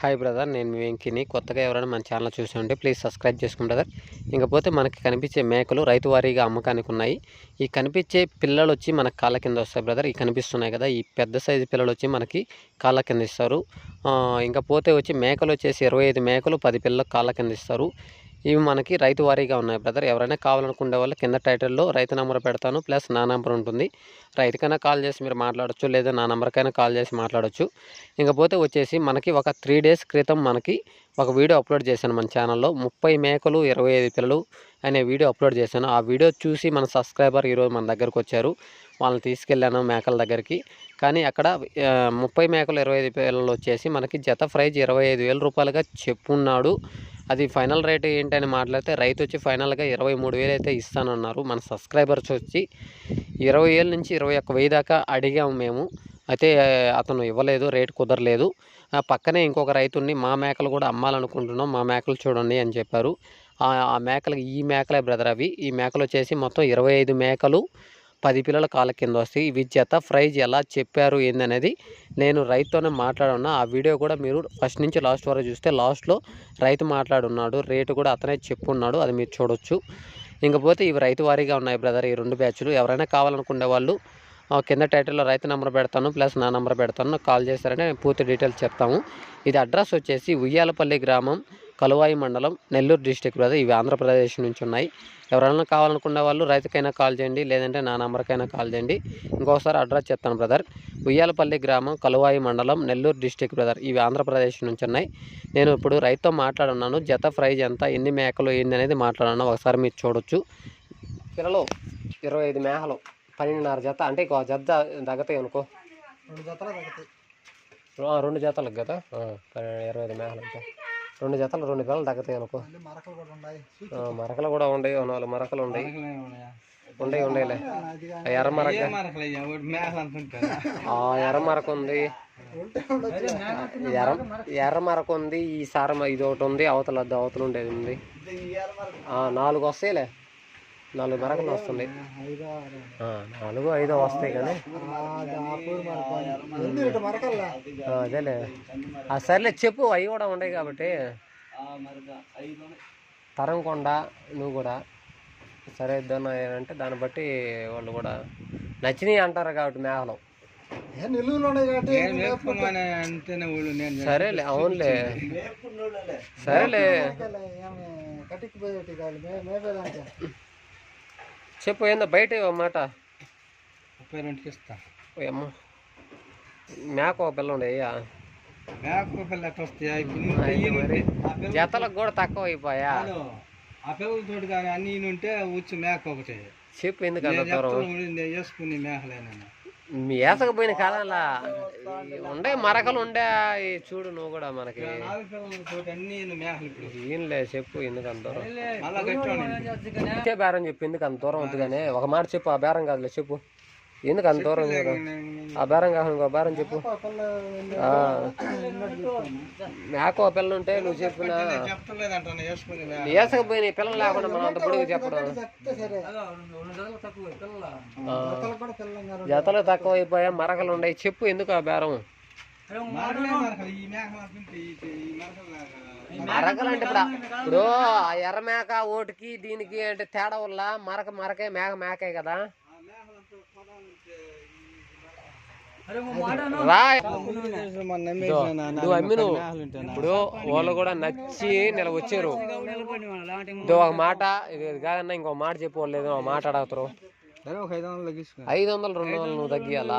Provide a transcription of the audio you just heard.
Hi brother నేను మీ వెంకిని. కొత్తగా ఎవరైనా మన ఛానల్ చూసి ఉంటే ప్లీజ్ సబ్స్క్రైబ్ చేసుకోండి బ్రదర్ ఇంకపోతే మనకి కనిపించే మేకలు రైతు వారీగా అమ్మకానికి ఉన్నాయి. ఈ కనిపించే పిల్లలు వచ్చి మన కాళ్ళ కింద వస్తాయి బ్రదర్ ఈ కనిపిస్తున్నాయి కదా. ఈ పెద్ద సైజు పిల్లలు వచ్చి మనకి కాళ్ళ కింద ఇస్తారు. ఇంకపోతే వచ్చి మేకలు వచ్చేసి ఇరవై ఐదు మేకలు పది పిల్లలకు కాళ్ళ కింద ఇస్తారు. ఇవి మనకి రైతు వారీగా ఉన్నాయి బ్రదర్ ఎవరైనా కావాలనుకునే వాళ్ళు కింద టైటిల్లో రైతు నెంబర్ పెడతాను ప్లస్ నా నెంబర్ ఉంటుంది. రైతుకైనా కాల్ చేసి మీరు మాట్లాడొచ్చు లేదా నా నెంబర్కైనా కాల్ చేసి మాట్లాడచ్చు. ఇంకపోతే వచ్చేసి మనకి ఒక త్రీ డేస్ క్రితం మనకి ఒక వీడియో అప్లోడ్ చేశాను మన ఛానల్లో ముప్పై మేకలు ఇరవై ఐదు పిల్లలు అనే వీడియో అప్లోడ్ చేశాను. ఆ వీడియో చూసి మన సబ్స్క్రైబర్ ఈరోజు మన దగ్గరకు వచ్చారు. వాళ్ళని తీసుకెళ్ళాను మేకల దగ్గరికి. కానీ అక్కడ ముప్పై మేకలు ఇరవై ఐదు పిల్లలు వచ్చేసి మనకి జత ప్రైజ్ ఇరవై ఐదు వేల రూపాయలుగా చెప్పున్నాడు. అది ఫైనల్ రేట్ ఏంటని మాట్లాడితే రైతు వచ్చి ఫైనల్గా ఇరవై మూడు వేలు అయితే ఇస్తానన్నారు. మన సబ్స్క్రైబర్స్ వచ్చి ఇరవై వేల నుంచి ఇరవై ఒక్క వెయ్యి దాకా అడిగాము మేము. అయితే అతను ఇవ్వలేదు రేట్ కుదరలేదు. ఆ పక్కనే ఇంకొక రైతుని మా మేకలు కూడా అమ్మాలనుకుంటున్నాం మా మేకలు చూడండి అని చెప్పారు. ఆ ఆ మేకలు ఈ మేకలే బ్రదర్ అవి. ఈ మేకలు వచ్చేసి మొత్తం ఇరవై ఐదు మేకలు పది పిల్లల కాళ్ళ కింద వస్తాయి ఇవి జత ప్రైజ్ ఎలా చెప్పారు ఏందనేది నేను రైతుతోనే మాట్లాడున్నా. ఆ వీడియో కూడా మీరు ఫస్ట్ నుంచి లాస్ట్ వరకు చూస్తే లాస్ట్లో రైతు మాట్లాడున్నాడు రేటు కూడా అతనే చెప్పున్నాడు అది మీరు చూడొచ్చు. ఇంకపోతే ఇవి రైతు వారీగా ఉన్నాయి బ్రదర్ ఈ రెండు బ్యాచ్లు. ఎవరైనా కావాలనుకునే వాళ్ళు కింద టైటిల్లో రైతు నెంబర్ పెడతాను ప్లస్ నా నెంబర్ పెడతాను నాకు కాల్ చేస్తారంటే నేను పూర్తి డీటెయిల్స్ చెప్తాము. ఇది అడ్రస్ వచ్చేసి ఉయ్యాలపల్లి గ్రామం కలువాయి మండలం నెల్లూరు డిస్టిక్ బ్రదర్. ఇవి ఆంధ్రప్రదేశ్ నుంచి ఉన్నాయి. ఎవరైనా కావాలనుకునే వాళ్ళు రైతుకైనా కాల్ చేయండి లేదంటే నా నెంబర్కైనా కాల్ చేయండి. ఇంకోసారి అడ్రస్ చెప్తాను బ్రదర్. ఉయ్యాలపల్లి గ్రామం కలువాయి మండలం నెల్లూరు డిస్టిక్ బ్రదర్. ఇవి ఆంధ్రప్రదేశ్ నుంచి ఉన్నాయి. నేను ఇప్పుడు రైతుతో మాట్లాడున్నాను. జత ప్రైజ్ ఎంత ఎన్ని మేకలు ఏంది అనేది మాట్లాడున్నాను. ఒకసారి మీరు చూడొచ్చు. పిల్లలు ఇరవై ఐదు మేకలు. పన్నెండున్నర జత అంటే ఇంకో జత తగ్గుతాయి అనుకో. రెండు జతలు తగ్గుతాయి. ఆ, రెండు జతలకు కదా? ఇరవై ఐదు మేకలు అంటే రెండు జతలు రెండు పిల్లలు తగ్గుతాయి అనుకో. మరకలు కూడా ఉన్నాయి. ఆ, మరకలు కూడా ఉన్నాయి ఓ నాలుగు మరకలు ఉన్నాయి? ఉన్నాయి ఉండేలే ఎర్ర మరక. ఎర్ర మరక ఉంది. ఎర్ర ఎర్ర మరక ఉంది ఈ సార ఇది ఒకటి ఉంది అవతల అవతల ఉండేది ఉంది. నాలుగు వస్తాయిలే. నాలుగు మరకలు వస్తుంది నాలుగు ఐదో వస్తాయి కానీ. అదేలే. ఆ సర్లే చెప్పు అవి కూడా ఉన్నాయి కాబట్టి. తరంకొండ నువ్వు కూడా. సరే ఇద్దాను అంటే దాన్ని బట్టి వాళ్ళు కూడా నచ్చినాయి అంటారు కాబట్టి కాబట్టి సరేలే అవునులే. సరేలే మేకలే, ఏమి కటిక్కిపోయేటి కాదు మే మేపేదానికి చెప్పు ఏందో బయట మాట. ముప్పై రెండుకి ఇస్తా ఓ అమ్మ. మేక ఒక పిల్ల ఉండే అయ్యా. మేక పిల్ల ఎట్లా వస్తాయి? జతలకు కూడా తక్కువ అయిపోయా? ఆ పిల్లలతోటి కానీ అన్ని ఉంటే వచ్చి మేక ఒకటి. చెప్పు ఎందుకు మేకలేనా వేసకపోయిన కాలంలా ఉండే మరకలు ఉండే ఈ చూడు నువ్వు కూడా మనకి. ఏంలే చెప్పు ఎందుకు అంత దూరం? ఇచ్చే బేరం చెప్పు ఎందుకు అంత దూరం? వద్దు కానీ ఒక మాట చెప్పు ఆ బేరం కాదులే చెప్పు. ఎందుకు అంత దూరం మీరు ఆ బేరం కాదు ఇంకో బేరం చెప్పు మేక ఓ పిల్ల ఉంటే నువ్వు చెప్పిన వేసకపోయిన పిల్లలు లేకుండా మనం అంత పొడుగు చెప్పడం జతలు తక్కువ అయిపోయా మరకలు ఉన్నాయి చెప్పు ఎందుకు ఆ బేరం మరకలే అంటే ఇప్పుడు ఆ- ఇప్పుడు ఆ ఎర్ర మేక ఓటుకి దీనికి అంటే తేడా వల్ల మరక మరకే మేక మేకే కదా ఇప్పుడు వాళ్ళు కూడా నచ్చి నెల వచ్చారు. ఇదో ఒక మాట ఇది కాదన్నా ఇంకో మాట చెప్పు వాళ్ళు ఏదో మాట అడుగుతారు. ఐదు వందలు రెండు వందలు నువ్వు తగ్గియాలా